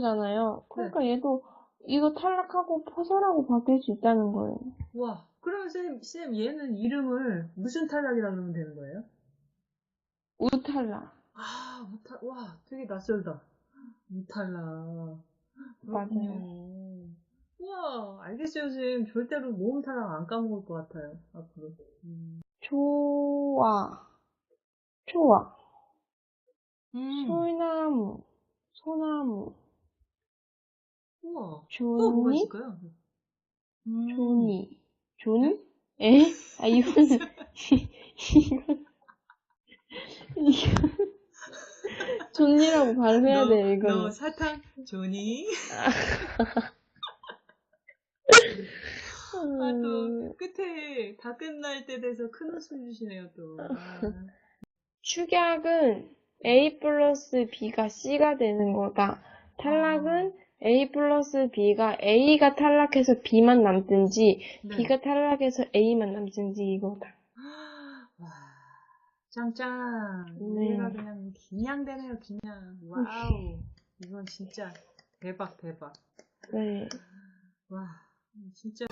정도잖아요. 그러니까 얘도 이거 탈락하고 포설하고 바뀔 수 있다는 거예요. 와, 그러면 쌤, 쌤, 얘는 이름을 무슨 탈락이라 그러면 되는 거예요? 우탈락. 아, 무탈, 와, 되게 낯설다. 무탈락. 그렇군요. 우와, 알겠어요, 쌤. 절대로 모음 탈락 안 까먹을 것 같아요, 앞으로. 음. 좋아. 좋아. 음. 소나무. 소나무. 우와. 또 뭐가 조니? 있을까요? 음. 조니. 조니? 에? 아, 이거는, 이건, 이건, 존이라고 발음해야 너, 돼요, 너. 사탕 조니? 아, 음, 또, 끝에 다 끝날 때 돼서 큰 웃음 주시네요, 또. 아. 축약은 A 플러스 B가 C가 되는 거다. 탈락은 A 플러스 B가 A가 탈락해서 B만 남든지, 네. B가 탈락해서 A만 남든지 이거다. 와, 짱짱. 네. 얘가 그냥 긴양되네요, 긴양. 와우. 이건 진짜 대박, 대박. 네. 와, 진짜.